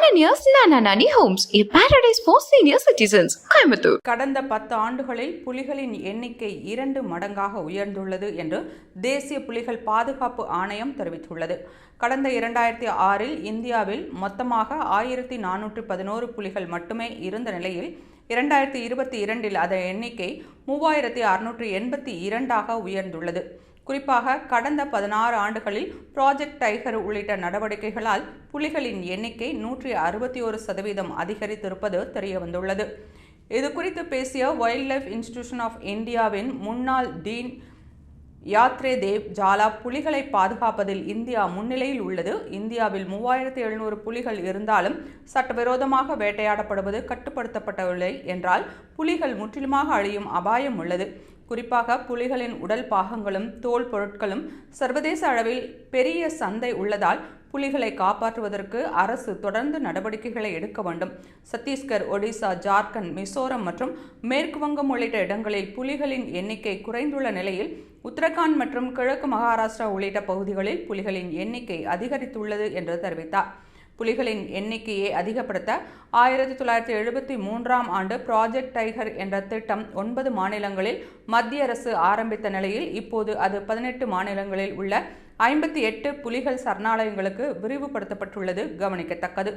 Ananias Nananani homes a paradise for senior citizens Coimbatore கடந்த பத்து ஆண்டுகளில் புலிகளின் எண்ணிக்கை இரண்டு மடங்காக உயர்ந்துள்ளது என்று தேசிய புலிகள் பாதுகாப்பு ஆணையம் தெரிவித்துள்ளது. கடந்த இரண்டாயிரத்தி ஆறில் இந்தியாவில் மொத்தமாக ஆயிரத்தி நானூற்றி பதினோரு புலிகள் மட்டுமே இருந்த நிலையில் இரண்டாயிரத்தி இருபத்தி இரண்டில் அதன் எண்ணிக்கை மூவாயிரத்தி அறுநூற்றி எண்பத்தி இரண்டாக உயர்ந்துள்ளது. குறிப்பாக கடந்த பதினாறு ஆண்டுகளில் ப்ராஜெக்ட் டைகர் உள்ளிட்ட நடவடிக்கைகளால் புலிகளின் எண்ணிக்கை நூற்றி அறுபத்தி ஒரு சதவீதம் அதிகரித்திருப்பது தெரியவந்துள்ளது. இது குறித்து பேசிய வைல்ட் லைஃப் இன்ஸ்டிடியூஷன் ஆஃப் இந்தியாவின் முன்னாள் டீன் யாத்ரே தேவ் ஜாலா புலிகளை பாதுகாப்பதில் இந்தியா முன்னிலையில் உள்ளது. இந்தியாவில் மூவாயிரத்தி எழுநூறு புலிகள் இருந்தாலும் சட்டவிரோதமாக வேட்டையாடப்படுவது கட்டுப்படுத்தப்படவில்லை என்றால் புலிகள் முற்றிலுமாக அழியும் அபாயம் உள்ளது. குறிப்பாக புலிகளின் உடல் பாகங்களும் தோல் பொருட்களும் சர்வதேச அளவில் பெரிய சந்தை உள்ளதால் புலிகளை காப்பாற்றுவதற்கு அரசு தொடர்ந்து நடவடிக்கைகளை எடுக்க வேண்டும். சத்தீஸ்கர் ஒடிசா ஜார்க்கண்ட் மிசோரம் மற்றும் மேற்கு வங்கம் உள்ளிட்ட இடங்களில் புலிகளின் எண்ணிக்கை குறைந்துள்ள நிலையில் உத்தரகாண்ட் மற்றும் கிழக்கு மகாராஷ்டிரா உள்ளிட்ட பகுதிகளில் புலிகளின் எண்ணிக்கை அதிகரித்துள்ளது என்று தெரிவித்தார். புலிகளின் எண்ணிக்கையை அதிகப்படுத்த ஆயிரத்தி தொள்ளாயிரத்தி எழுபத்தி மூன்றாம் ஆண்டு ப்ராஜெக்ட் டைகர் என்ற திட்டம் ஒன்பது மாநிலங்களில் மத்திய அரசு ஆரம்பித்த நிலையில் இப்போது அது பதினெட்டு மாநிலங்களில் உள்ள ஐம்பத்தி எட்டு புலிகள் சரணாலயங்களுக்கு விரிவுபடுத்தப்பட்டுள்ளது. கவனிக்கத்தக்கது.